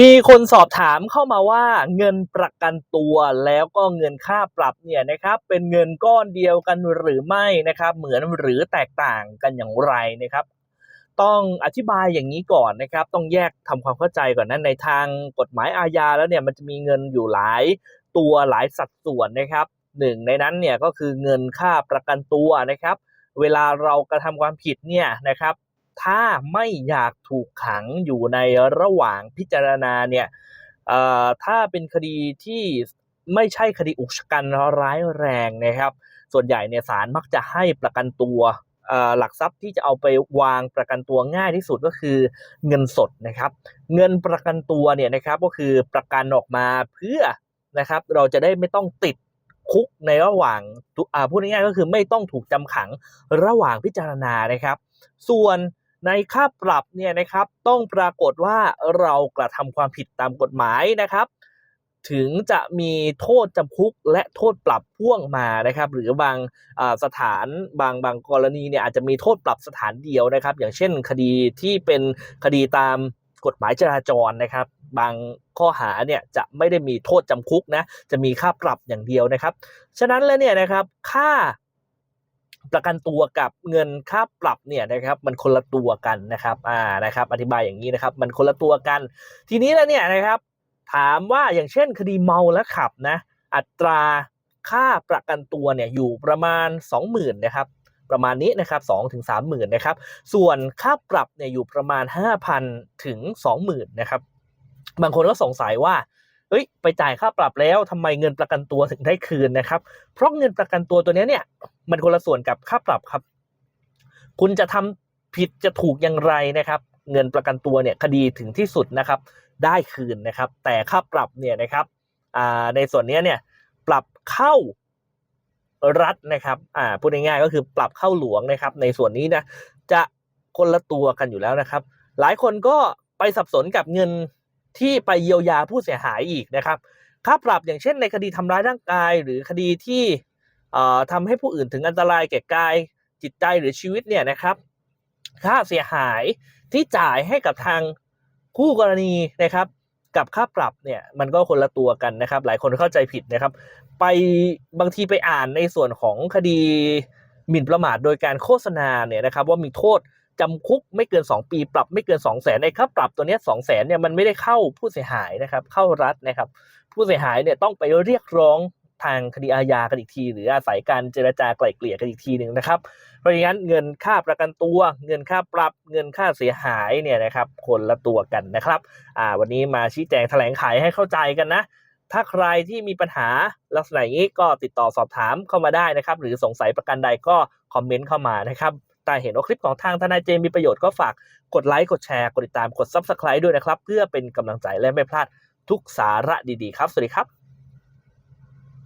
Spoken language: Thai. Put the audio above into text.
มีคนสอบถามเข้ามาว่าเงินประกันตัวแล้วก็เงินค่าปรับเนี่ยนะครับเป็นเงินก้อนเดียวกันหรือไม่นะครับเหมือนหรือแตกต่างกันอย่างไรนะครับ ต้องอธิบายอย่างนี้ก่อนนะครับ ต้องแยกทำความเข้าใจก่อนนะในทางกฎหมายอาญาแล้วเนี่ยมันจะมีเงินอยู่หลายตัวหลายสัดส่วนนะครับหนึ่งในนั้นเนี่ยก็คือเงินค่าประกันตัวนะครับ เวลาเรากระทำความผิดเนี่ยนะครับ ถ้าไม่อยากถูกขังอยู่ในระหว่างพิจารณาเนี่ยถ้าเป็นคดีที่ไม่ใช่คดีอุกชะกันร้ายแรงนะครับ ส่วนใหญ่เนี่ยศาลมักจะให้ประกันตัวหลักทรัพย์ที่จะเอาไปวางประกันตัวง่ายที่สุดก็คือเงินสดนะครับ เงินประกันตัวเนี่ยนะครับก็คือประกันออกมาเพื่อนะครับเราจะได้ไม่ต้องติดคุกในระหว่างพูดง่ายๆก็คือไม่ต้องถูกจำขังระหว่างพิจารณานะครับ ส่วน ในค่าปรับเนี่ยนะครับต้องปรากฏว่าเรากระทำความผิดตามกฎหมายนะครับ ถึงจะมีโทษจำคุกและโทษปรับพ่วงมานะครับ หรือบางสถานบางบางกรณีเนี่ยอาจจะมีโทษปรับสถานเดียวนะครับ อย่างเช่นคดีที่เป็นคดีตามกฎหมายจราจรนะครับ บางข้อหาเนี่ยจะไม่ได้มีโทษจำคุกนะจะมีค่าปรับอย่างเดียวนะครับ ฉะนั้นแล้วเนี่ยนะครับค่า ประกันตัวกับเงินค่าปรับเนี่ยนะครับมันคนละตัวกันนะครับอ่านะครับอธิบายอย่างนี้นะครับมันคนละตัวกัน ทีนี้แล้วเนี่ยนะครับถามว่าอย่างเช่นคดีเมาแล้วขับนะอัตราค่าประกันตัวเนี่ยอยู่ประมาณ 20,000นะครับประมาณนี้นะครับ2ถึง30,000นะครับ ส่วนค่าปรับเนี่ยอยู่ประมาณ 5,000 ถึง 20,000นะครับ บางคนก็สงสัยว่า เอ้ยไปจ่ายค่าปรับแล้วทำไมเงินประกันตัวถึงได้คืนนะครับ เพราะเงินประกันตัวตัวนี้เนี่ยมันคนละส่วนกับค่าปรับครับ คุณจะทำผิดจะถูกอย่างไรนะครับ เงินประกันตัวเนี่ยคดีถึงที่สุดนะครับ ได้คืนนะครับ แต่ค่าปรับเนี่ยนะครับในส่วนนี้เนี่ยปรับเข้ารัฐนะครับอ่าพูดง่ายๆก็คือปรับเข้าหลวงนะครับ ในส่วนนี้นะจะคนละตัวกันอยู่แล้วนะครับ หลายคนก็ไปสับสนกับเงิน ที่ไปเยียวยาผู้เสียหายอีกนะครับ ค่าปรับอย่างเช่นในคดีทำร้ายร่างกาย หรือคดีที่ทำให้ผู้อื่นถึงอันตรายแก่กายจิตใจหรือชีวิตเนี่ยนะครับ ค่าเสียหายที่จ่ายให้กับทางคู่กรณีนะครับ กับค่าปรับเนี่ยมันก็คนละตัวกันนะครับ หลายคนเข้าใจผิดนะครับ ไปบางทีไปอ่านในส่วนของคดีหมิ่นประมาทโดยการโฆษณาเนี่ยนะครับ ว่ามีโทษ จำคุกไม่เกิน 2 ปี ปรับไม่เกิน 2 0 0แสนในค่าปรับตัวเนี้ย2 0 0แสนเนี่ยมันไม่ได้เข้าผู้เสียหายนะครับเข้ารัฐนะครับ ผู้เสียหายเนี่ยต้องไปเรียกร้องทางคดีอาญากันอีกที หรืออาศัยการเจรจาไกล่เกลี่ยกันอีกทีหนึ่งนะครับ เพราะงั้นเงินค่าประกันตัว เงินค่าปรับเงินค่าเสียหายเนี่ยนะครับคนละตัวกันนะครับอ่าวันนี้มาชี้แจงแถลงไขให้เข้าใจกันนะ ถ้าใครที่มีปัญหาลักษณะนี้ก็ติดต่อสอบถามเข้ามาได้นะครับ หรือสงสัยประกันใดก็คอมเมนต์เข้ามานะครับ แต่เห็นว่าคลิปของทางทนายเจมีประโยชน์ก็ฝากกดไลค์ กดแชร์ กดติดตาม กด Subscribe ด้วยนะครับ เพื่อเป็นกำลังใจและไม่พลาดทุกสาระดีๆครับ สวัสดีครับ